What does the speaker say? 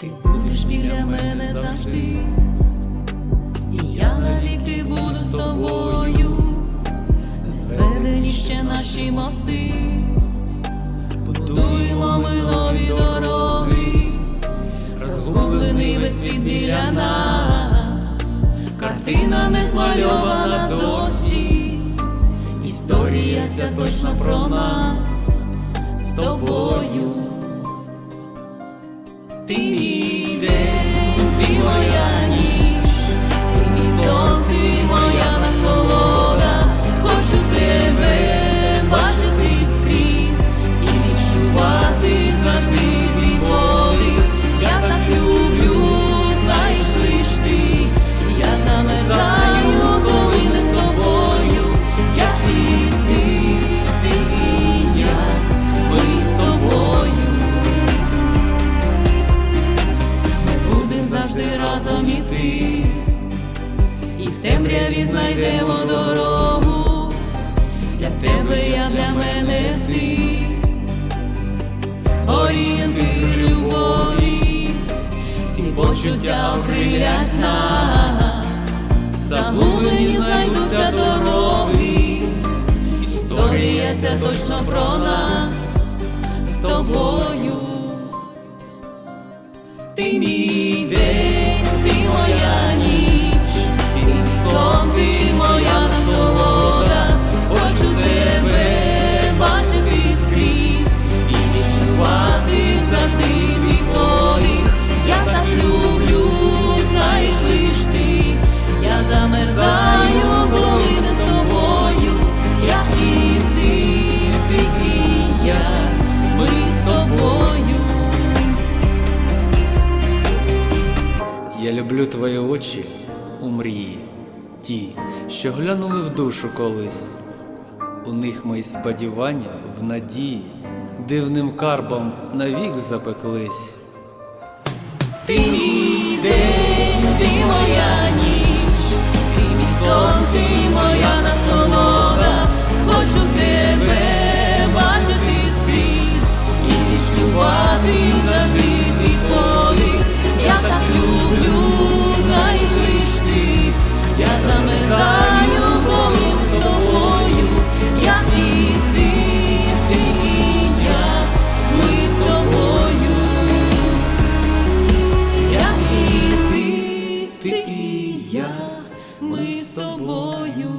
Ти будеш біля мене завжди, і я навіки буду з тобою, зведені ще наші мости, будуємо ми нові дороги, розгублений весь світ біля нас, картина не змальована досі, історія ця точно про нас. З тобою. Ти завжди разом іти, і в темряві знайдемо дорогу. Для тебе я для мене ти, орієнтир любові, ці почуття окрилять нас, загублені знайдуться дороги, історія ця точно про нас. З тобою. Ти мій день, люблю твої очі у мрії, ті, що глянули в душу колись. У них мої сподівання в надії, дивним карбом навік запеклись. Ти мій тобою.